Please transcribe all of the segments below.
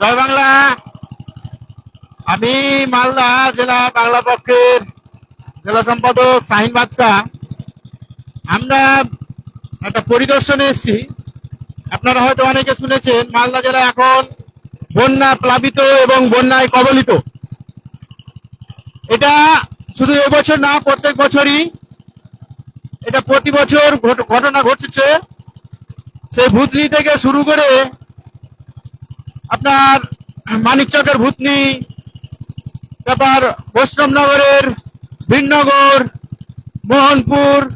জয় বাংলা। আমি মালদা জেলা বাংলা পক্ষের জেলা সম্পাদক শাহিন বাদশা। আমরা একটা পরিদর্শনে এসেছি। আপনারা হয়তো অনেকে শুনেছেন, মালদা জেলা এখন বন্যা প্লাবিত এবং বন্যায় কবলিত। এটা শুধু এবছর না, প্রত্যেক বছরই এটা প্রতি বছর ঘট- ঘটনা ঘটছে। সেই ভূতনি থেকে শুরু করে আপনার মানিকচকের ভূতনি, তারপর বৈষ্ণবনগরের বীরনগর মোহনপুর,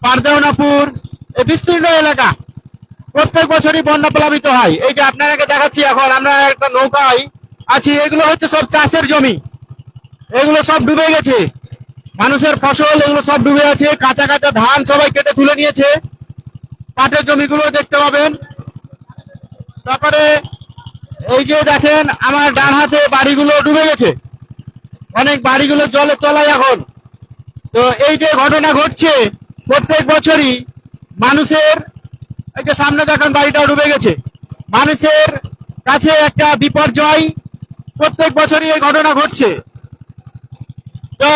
পারদেওনাপুর, এই বিস্তীর্ণ এলাকা। প্রত্যেক বছরই বন্যা প্লাবিত হয়। এই যে আপনাকে দেখাচ্ছি এখন, আমরা একটা নৌকায় আছি। এগুলো হচ্ছে সব চাষের জমি। এগুলো সব ডুবে গেছে। মানুষের ফসল, এগুলো সব ডুবে আছে। কাঁচা কাঁচা ধান সবাই কেটে তুলে নিয়েছে। পাটের জমিগুলো দেখতে পাবেন। তারপরে এই যে দেখেন, আমার ডান হাতে বাড়িগুলো ডুবে গেছে। অনেক বাড়িগুলো জলের তলায় এখন। তো এই যে ঘটনা ঘটছে, প্রত্যেক বছরই মানুষের, এই যে সামনে দেখেন বাড়িটা ডুবে গেছে। মানুষের কাছে একটা বিপর্যয় প্রত্যেক বছরই এই ঘটনা ঘটছে। তো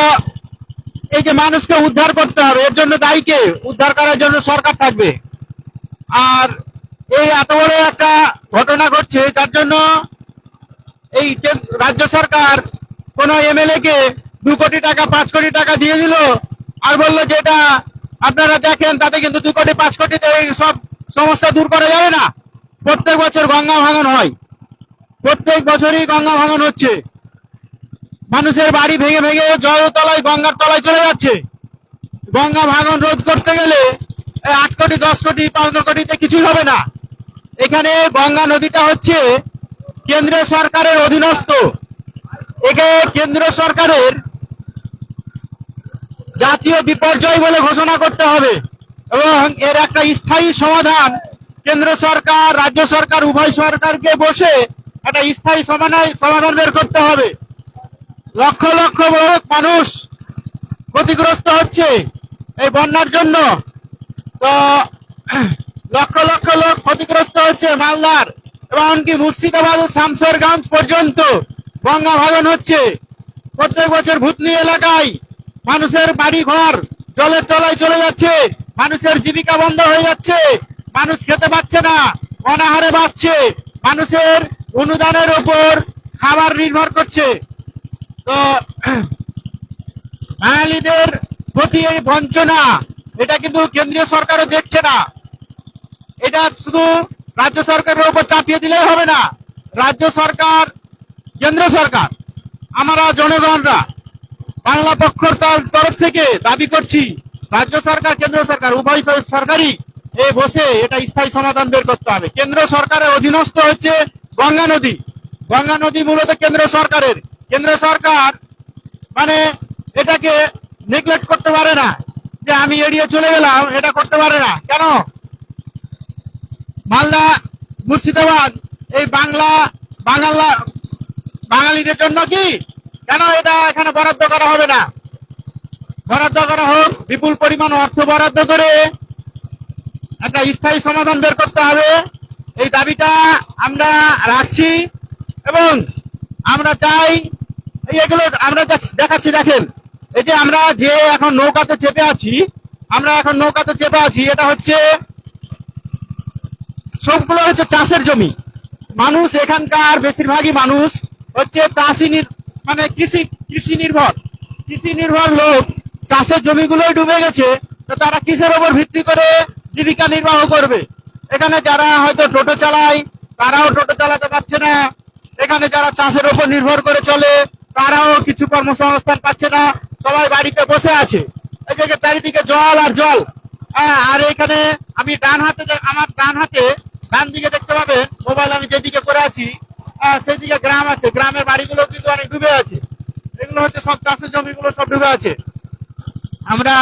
যে মানুষকে উদ্ধার করতে হবে। এর জন্য দায়ীকে উদ্ধার করার জন্য সরকার থাকবে। আর এই এত বড় একটা ঘটনা ঘটছে, যার জন্য এই রাজ্য সরকার কোন এমএলএ কে দু কোটি টাকা, পাঁচ কোটি টাকা দিয়ে দিল আর বলল যে এটা আপনারা দেখেন, তাতে কিন্তু দু কোটি, পাঁচ কোটিতে সব সমস্যা দূর করা যাবে না। প্রত্যেক বছর গঙ্গা ভাঙন হয়। প্রত্যেক বছরই গঙ্গা ভাঙন হচ্ছে। মানুষের বাড়ি ভেঙে ভেঙে জল তলায়, গঙ্গার তলায় চলে যাচ্ছে। গঙ্গা ভাঙন রোধ করতে গেলে আট কোটি, দশ কোটি, পনেরো কোটিতে কিছুই হবে না। এখানে গঙ্গা নদীটা হচ্ছে কেন্দ্রীয় সরকারের অধীনস্থ। একে কেন্দ্র সরকারের জাতীয় বিপর্যয় বলে ঘোষণা করতে হবে এবং এর একটা স্থায়ী সমাধান কেন্দ্র সরকার, রাজ্য সরকার, উভয় সরকারকে বসে একটা স্থায়ী সমাধান সমাধান বের করতে হবে। লক্ষ লক্ষ মানুষ ক্ষতিগ্রস্ত হচ্ছে এই বন্যার জন্য। তো লক্ষ লক্ষ লোক ক্ষতিগ্রস্ত হচ্ছে মালদার এবং এমনকি মুর্শিদাবাদ শামসরগঞ্জ পর্যন্ত গঙ্গা ভাগন হচ্ছে। প্রত্যেক বছর ভূতনি এলাকায় মানুষের বাড়ি ঘর জলের তলায় চলে যাচ্ছে, মানুষের জীবিকা বন্ধ হয়ে যাচ্ছে, মানুষ খেতে পাচ্ছে না, অনাহারে বাঁচছে, মানুষের অনুদানের উপর খাবার নির্ভর করছে। তো বাঙালিদের প্রতি বঞ্চনা, এটা কিন্তু কেন্দ্রীয় সরকারও দেখছে না। এটা শুধু রাজ্য সরকারের উপর চাপিয়ে হবে না, রাজ্য সরকার, কেন্দ্র সরকার, আমরা জনগণরা বাংলা পক্ষর তরফ থেকে দাবি করছি, রাজ্য সরকার, কেন্দ্র সরকার, উভয় সরকারই এ বসে এটা স্থায়ী সমাধান বের করতে হবে। কেন্দ্র সরকারের অধীনস্থ হচ্ছে গঙ্গা নদী। গঙ্গা নদী মূলত কেন্দ্র সরকারের। কেন্দ্র সরকার মানে এটাকে নেগলেক্ট করতে পারে না। যে আমি এড়িয়ে চলে গেলাম, এটা করতে পারে না। কেন? মালদা, মুর্শিদাবাদ, এই বাংলা বাংলা বাঙালিদের জন্য কি? কেন এটা এখানে বরাদ্দ করা হবে না? বরাদ্দ করা হোক, বিপুল পরিমাণ অর্থ বরাদ্দ করে একটা স্থায়ী সমাধান বের করতে হবে। এই দাবিটা আমরা রাখছি এবং আমরা চাই এগুলো আমরা দেখ- দেখাচ্ছি, দেখেন। এই যে আমরা যে এখন নৌকাতে চেপে আছি, আমরা এখন নৌকাতে চেপে আছি, এটা হচ্ছে সবগুলো হচ্ছে চাষের জমি। মানুষ এখানকার বেশিরভাগই মানুষ হচ্ছে চাষি মানে কৃষি কৃষি নির্ভর। কৃষি নির্ভর লোক। চাষের জমিগুলোই ডুবে গেছে, তো তারা কিসের ওপর ভিত্তি করে জীবিকা নির্বাহ করবে? এখানে যারা হয়তো টোটো চালায়, তারাও টোটো চালাতে পারছে না। এখানে যারা চাষের উপর নির্ভর করে চলে তারাও কিছু কর্মসংস্থান পাচ্ছে না সবাই বাড়িতে বসে আছে। যে চারিদিকে জল আর জল। হ্যাঁ আর এখানে আমি ডান হাতে আমার ডান হাতে ডান দিকে দেখতে পাবেন মোবাইল আমি যেদিকে করে আছি আহ, সেদিকে গ্রাম আছে। গ্রামের বাড়িগুলো কিন্তু অনেক ডুবে আছে। এগুলো হচ্ছে সব চাষের জমিগুলো সব ডুবে আছে। আমরা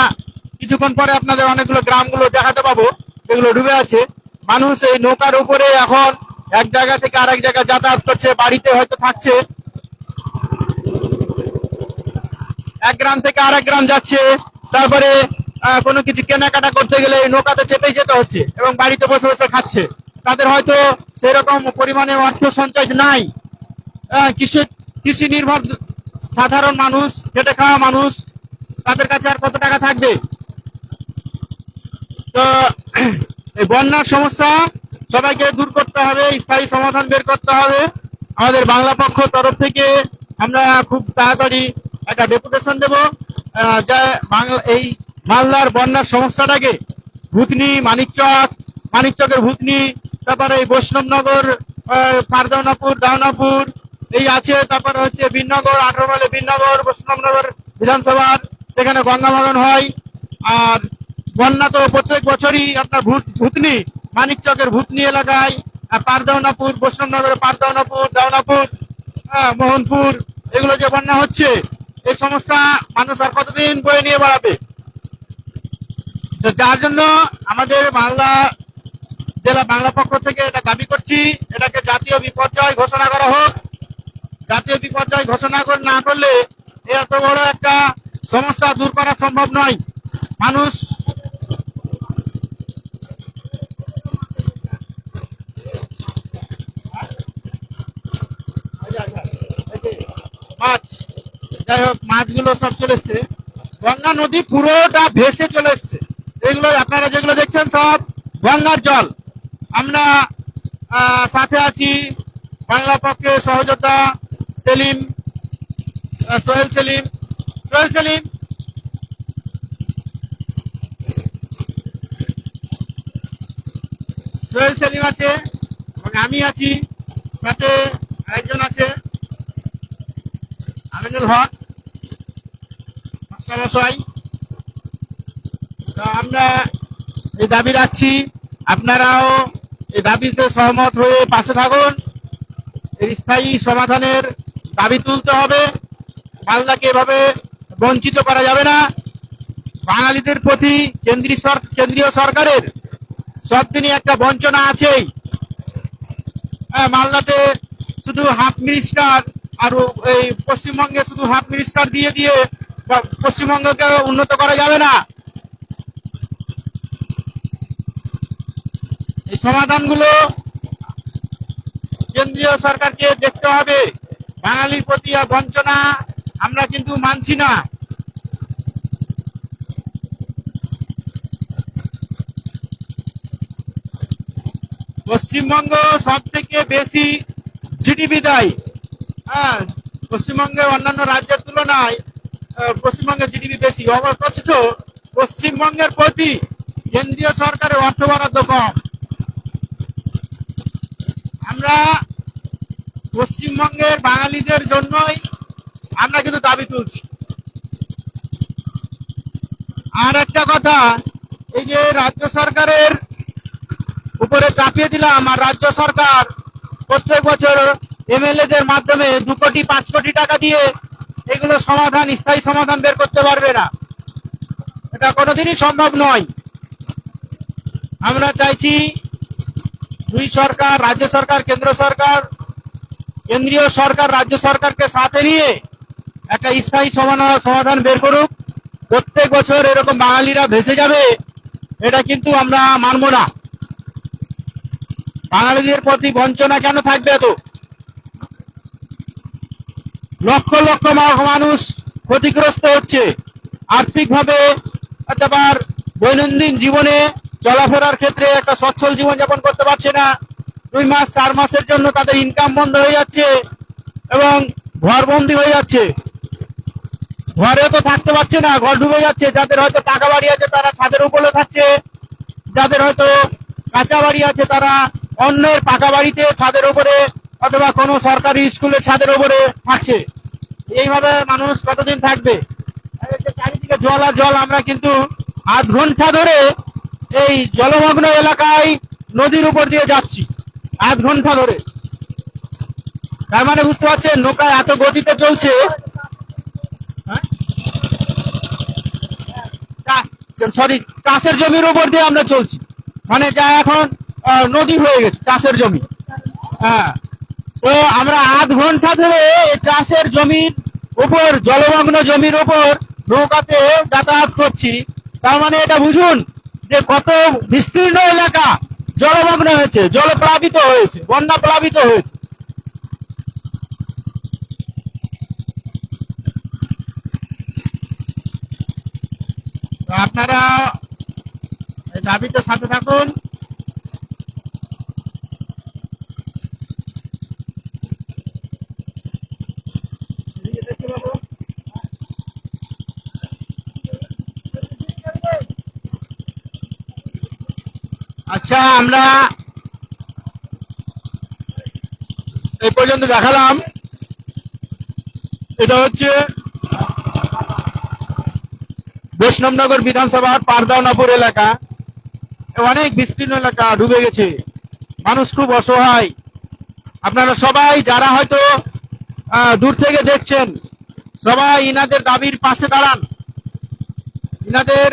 কিছুক্ষণ পরে আপনাদের অনেকগুলো গ্রামগুলো দেখাতে পাবো যেগুলো ডুবে আছে। মানুষ এই নৌকার উপরে এখন এক জায়গা থেকে আরেক জায়গায় যাতায়াত করছে বাড়িতে হয়তো থাকছে এক গ্রাম থেকে আরেক গ্রাম যাচ্ছে, তারপরে কোনো কিছু কেনাকাটা করতে গেলে নৌকাতে চেপে যেতে হচ্ছে এবং বাড়িতে বসে বসে খাচ্ছে। তাদের হয়তো সেরকম পরিমাণে অর্থ সঞ্চয় নাই। কৃষি কৃষি নির্ভর সাধারণ মানুষ, খেটে খাওয়া মানুষ, তাদের কাছে আর কত টাকা থাকবে? তো, এই বন্যার সমস্যা সবাইকে দূর করতে হবে, স্থায়ী সমাধান বের করতে হবে। আমাদের বাংলা পক্ষ তরফ থেকে আমরা খুব তাড়াতাড়ি একটা ডেপুটেশন দেব যা বাংলা, এই মালদার বন্যার সমস্যাটাকে ভূতনি, মানিকচক, মানিকচকের ভূতনি, তারপরে এই বৈষ্ণবনগর পারদাওনাপুর দাওনাপুর, এই আছে, তারপরে হচ্ছে বিনগর আঠারো মাইলে বিনগর, বৈষ্ণবনগর বিধানসভার সেখানে গঙ্গাভাগন হয়। আর বন্যা তো প্রত্যেক বছরই আপনার ভূত, ভূতনি, মানিকচকের ভূতনি এলাকায় পারদাওনাপুর, বৈষ্ণবনগরের পারদাওনাপুর, দাওনাপুর মোহনপুর, এগুলো যে বন্যা হচ্ছে এই সমস্যা মানুষ আর কতদিন বয়ে নিয়ে বেড়াবে? তো যার জন্য আমাদের মালদা জেলা বাংলা পক্ষ থেকে এটা দাবি করছি, এটাকে জাতীয় বিপর্যয় ঘোষণা করা হোক। জাতীয় বিপর্যয় ঘোষণা না করলে এত বড় একটা সমস্যা দূর করা সম্ভব নয়। মানুষ মাছ যাই হোক, মাছগুলো সব চলে এসছে। গঙ্গা নদী পুরোটা ভেসে চলে এসছে। এগুলো আপনারা যেগুলো দেখছেন সব গঙ্গার জল। আমরা সাথে আছি বাংলা পক্ষে সহযোদ্ধা সেলিম সোহেল সেলিম। সোহেল সেলিম। সোহেল সেলিম আছে, এবং আমি আছি, সাথে আরেকজন আছে, আমিনুল হক। মশাই আমরা এই দাবি রাখছি। আপনারাও এই দাবিতে সহমত হয়ে পাশে থাকুন। এর স্থায়ী সমাধানের দাবি তুলতে হবে। মালদাকে এভাবে বঞ্চিত করা যাবে না। বাঙালিদের প্রতি কেন্দ্রীয় কেন্দ্রীয় সরকারের সব দিনই একটা বঞ্চনা আছেই। হ্যাঁ, মালদাতে শুধু হাফ মিনিস্টার আর এই পশ্চিমবঙ্গে শুধু হাফ মিনিস্টার দিয়ে দিয়ে পশ্চিমবঙ্গকে উন্নত করা যাবে না। এই সমাধানগুলো কেন্দ্রীয় সরকারকে দেখতে হবে। বাঙালির প্রতি বঞ্চনা আমরা কিন্তু মানছি না। পশ্চিমবঙ্গ সব থেকে বেশি জিডিপি দেয়। হ্যাঁ পশ্চিমবঙ্গের অন্যান্য রাজ্যের তুলনায় পশ্চিমবঙ্গের জিডিপি বেশি। অথচ পশ্চিমবঙ্গের প্রতি কেন্দ্রীয় সরকারের অর্থ বরাদ্দ কম। আমরা পশ্চিমবঙ্গের বাঙালিদের জন্যই আমরা কিন্তু দাবি তুলছি। আর একটা কথা, এই যে রাজ্য সরকারের উপরে চাপিয়ে দিলাম আর রাজ্য সরকার প্রত্যেক বছর এমএলএ দের মাধ্যমে দু কোটি, পাঁচ কোটি টাকা দিয়ে এগুলো সমাধান, স্থায়ী সমাধান বের করতে পারবে না। এটা কোনোদিনই সম্ভব নয়। আমরা চাইছি দুই সরকার, রাজ্য সরকার, কেন্দ্র সরকার, কেন্দ্রীয় সরকার, রাজ্য সরকারকে সাথে নিয়ে একটা স্থায়ী সমাধান সমাধান বের করুক। প্রত্যেক বছর এরকম বাঙালিরা ভেসে যাবে, এটা কিন্তু আমরা মানবো না। বাঙালিদের প্রতি বঞ্চনা কেন থাকবে এত? লক্ষ লক্ষ মানুষ ক্ষতিগ্রস্ত হচ্ছে। আর্থিকভাবে তারপর দৈনন্দিন জীবনে চলাফেরার ক্ষেত্রে একটা সচ্ছল জীবন যাপন করতে পারছে না। দুই মাস, চার মাসের জন্য তাদের ইনকাম বন্ধ হয়ে যাচ্ছে এবং ঘরবন্দি হয়ে যাচ্ছে। ঘরে তো থাকতে পারছে না, ঘর ডুবে যাচ্ছে। যাদের হয়তো টাকা বাড়ি আছে তারা ছাদের উপরে থাকছে। যাদের হয়তো কাঁচা বাড়ি আছে তারা অন্যের পাকা বাড়িতে ছাদের উপরে অথবা কোনো সরকারি স্কুলের ছাদের ওপরে থাকছে এইভাবে মানুষ কতদিন থাকবে? চারিদিকে জল আর জল, আমরা কিন্তু আধ ঘণ্টা ধরে এই জলমগ্ন এলাকায় নদীর উপর দিয়ে যাচ্ছি, আধ ঘণ্টা ধরে। তার মানে বুঝতে পারছেন, নৌকা এত গতিতে চলছে। হ্যাঁ? সরি, চাষের জমির উপর দিয়ে আমরা চলছি। মানে যা এখন নদী হয়ে গেছে, চাষের জমি। হ্যাঁ। তো আমরা আধ ঘণ্টা ধরে চাষের জমির উপর, জলমগ্ন জমির উপর নৌকাতে যাতায়াত করছি। তার মানে এটা বুঝুন যে কত বিস্তীর্ণ এলাকা জলমগ্ন হয়েছে, জলপ্লাবিত হয়েছে বন্যা প্লাবিত হয়েছে আপনারা দাবিতে সাথে থাকুন। আচ্ছা আমরা এই পর্যন্ত দেখালাম। এটা হচ্ছে বৈষ্ণবনগর বিধানসভার পারদাওনাপুর এলাকা। অনেক বিস্তীর্ণ এলাকা ডুবে গেছে। মানুষ খুব অসহায়। আপনারা সবাই যারা হয়তো দূর থেকে দেখছেন, সবাই ইনাদের দাবির পাশে দাঁড়ান। ইনাদের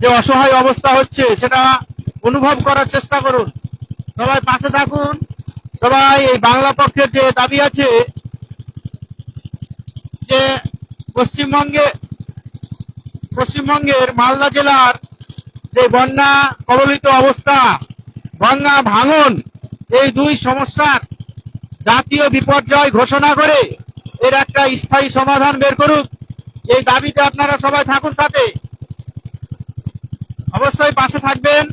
যে অসহায় অবস্থা হচ্ছে, সেটা অনুভব করার চেষ্টা করুন। সবাই পাশে থাকুন। সবাই এই বাংলা পক্ষের যে দাবি আছে, যে পশ্চিমবঙ্গে, পশ্চিমবঙ্গের মালদা জেলার যে বন্যা কবলিত অবস্থা, গঙ্গা ভাঙন, এই দুই সমস্যার জাতীয় বিপর্যয় ঘোষণা করে এর একটা স্থায়ী সমাধান বের করুক। এই দাবিতে আপনারা সবাই থাকুন সাথে। অবশ্যই পাশে থাকবেন।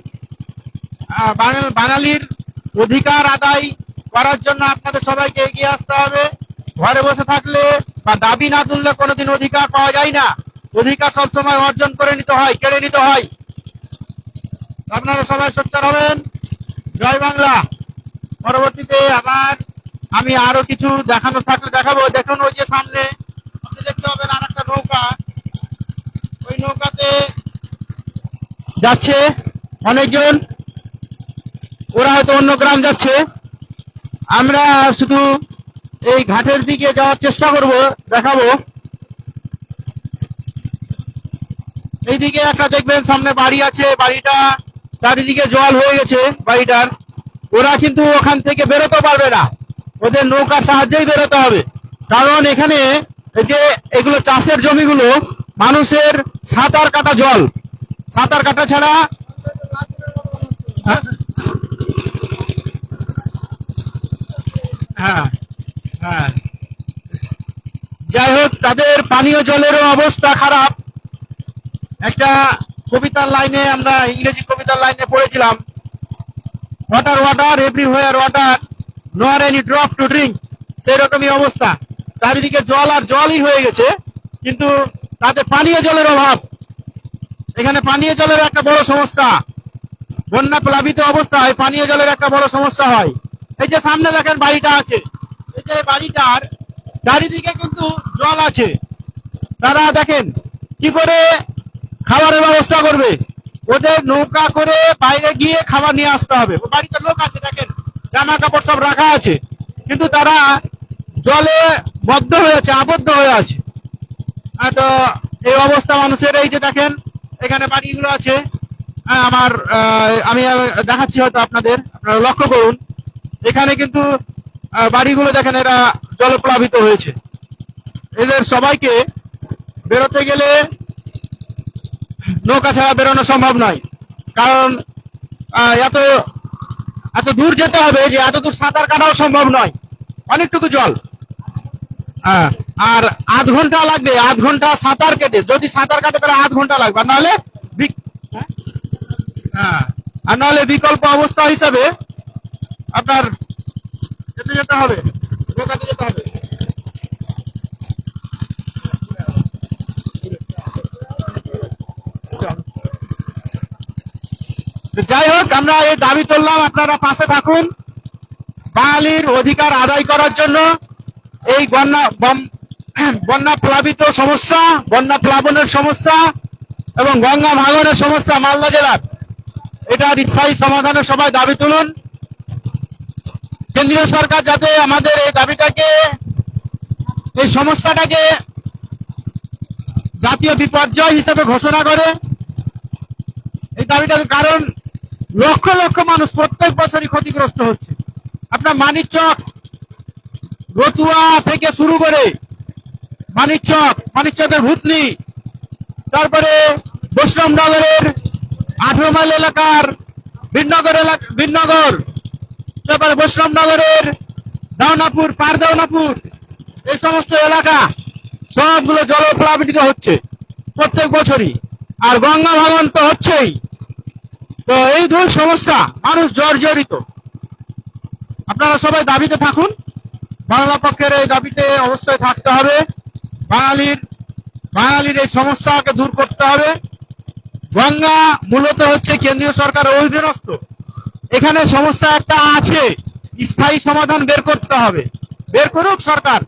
বাঙালির অধিকার আদায় করার জন্য আপনাদের সবাইকে এগিয়ে আসতে হবে। ঘরে বসে থাকলে বা দাবি না তুললে কোনোদিন অধিকার পাওয়া যায় না। অধিকার সবসময় অর্জন করে নিতে হয়, কেড়ে নিতে হয়। আপনারা সবাই সোচ্চার হবেন। জয় বাংলা। পরবর্তীতে আবার আমি আরও কিছু দেখানো থাকলে দেখাবো। দেখুন ওই যে সামনে, আপনি দেখতে পাবেন আর একটা নৌকা। ওই নৌকাতে যাচ্ছে অনেকজন। ওরা হয়তো অন্য গ্রাম যাচ্ছে। আমরা শুধু এই ঘাটের দিকে যাওয়ার চেষ্টা করব, দেখাবো। এইদিকে একটা দেখবেন, সামনে বাড়ি আছে, বাড়িটা চারিদিকে জল হয়ে গেছে বাড়িটার। ওরা কিন্তু ওখান থেকে বেরোতে পারবে না। ওদের নৌকার সাহায্যেই বেরোতে হবে। কারণ এখানে যে এগুলো চাষের জমিগুলো, মানুষের সাঁতার কাটা জল। সাঁতার কাটা ছাড়া হ্যাঁ? হ্যাঁ। যাই হোক, তাদের পানীয় জলেরও অবস্থা খারাপ। একটা কবিতার লাইনে আমরা ইংরেজি কবিতার লাইনে পড়েছিলাম। Water water everywhere water nor any drop to drink সেই রকমই অবস্থা। চারিদিকে জল আর জলই হয়ে গেছে, কিন্তু তাতে পানীয় জলের অভাব। এখানে পানীয় জলের একটা বড় সমস্যা। বন্যা প্লাবিত অবস্থায় পানীয় জলের একটা বড় সমস্যা হয়। এই যে সামনে দেখেন বাড়িটা আছে। এই যে বাড়িটার চারিদিকে কিন্তু জল আছে। তারা দেখেন কি করে খাবারের ব্যবস্থা করবে। ওদের নৌকা করে বাইরে গিয়ে খাবার নিয়ে আসতে হবে। বাড়িতে লোক আছে দেখেন জামা কাপড় সব রাখা আছে। কিন্তু তারা জলে বদ্ধ হয়ে আছে আবদ্ধ হয়ে আছে। হ্যাঁ, তো এই অবস্থা মানুষের। এই যে দেখেন এখানে বাড়িগুলো আছে। হ্যাঁ, আমার আমি দেখাচ্ছি হয়তো আপনাদের। আপনারা লক্ষ্য করুন। এখানে কিন্তু বাড়িগুলো দেখেন, এরা জলপ্লাবিত হয়েছে। এদের সবাইকে বেরোতে গেলে নৌকা ছাড়া বেরোনো সম্ভব নয়। কারণ এত এত দূর যেতে হবে যে এত দূর সাঁতার কাটাও সম্ভব নয়। অনেকটুকু জল। হ্যাঁ আর আধ ঘণ্টা লাগবে, আধ ঘণ্টা সাঁতার কেটে। যদি সাঁতার কাটে, তাহলে আধ ঘণ্টা লাগবে। নাহলে? হ্যাঁ আর নাহলে বিকল্প অবস্থা হিসাবে আপনার যেতে যেতে হবে। যেতে হবে। যাই হোক, আমরা এই দাবি তুললাম, আপনারা পাশে থাকুন। বাঙালির অধিকার আদায় করার জন্য এই বন্যা বন্যা প্লাবিত সমস্যা, বন্যা প্লাবনের সমস্যা এবং গঙ্গা ভাঙনের সমস্যা মালদা জেলার। এটার স্থায়ী সমাধানের সবাই দাবি তুলুন। কেন্দ্রীয় সরকার যাতে আমাদের এই দাবিটাকে, এই সমস্যাটাকে জাতীয় বিপর্যয় হিসেবে ঘোষণা করে। এই দাবিটার কারণ লক্ষ লক্ষ মানুষ প্রত্যেক বছরই ক্ষতিগ্রস্ত হচ্ছে। আপনার মানিকচক রতুয়া থেকে শুরু করে মানিকচক মানিকচকের ভূতনি, তারপরে বৈষ্ণবনগরের আঠেরো মাইল এলাকার বীরনগর এলাকা বীরনগর তারপরে বৈষ্ণবনগরের দাওনাপুর, পার দাওনাপুর, এই সমস্ত এলাকা সবগুলো জলপ্লাবিত হচ্ছে প্রত্যেক বছরই। আর গঙ্গা ভাঙন তো হচ্ছেই। তো এই দুই সমস্যা মানুষ জর্জরিত। আপনারা সবাই দাবিতে থাকুন। বাংলা পক্ষের এই দাবিতে অবশ্যই থাকতে হবে। বাঙালির বাঙালির এই সমস্যাকে দূর করতে হবে। গঙ্গা মূলত হচ্ছে কেন্দ্রীয় সরকারের অধীনস্থ। এখানে সমস্যা একটা আছে। স্থায়ী সমাধান বের করতে হবে। বের করুক সরকার।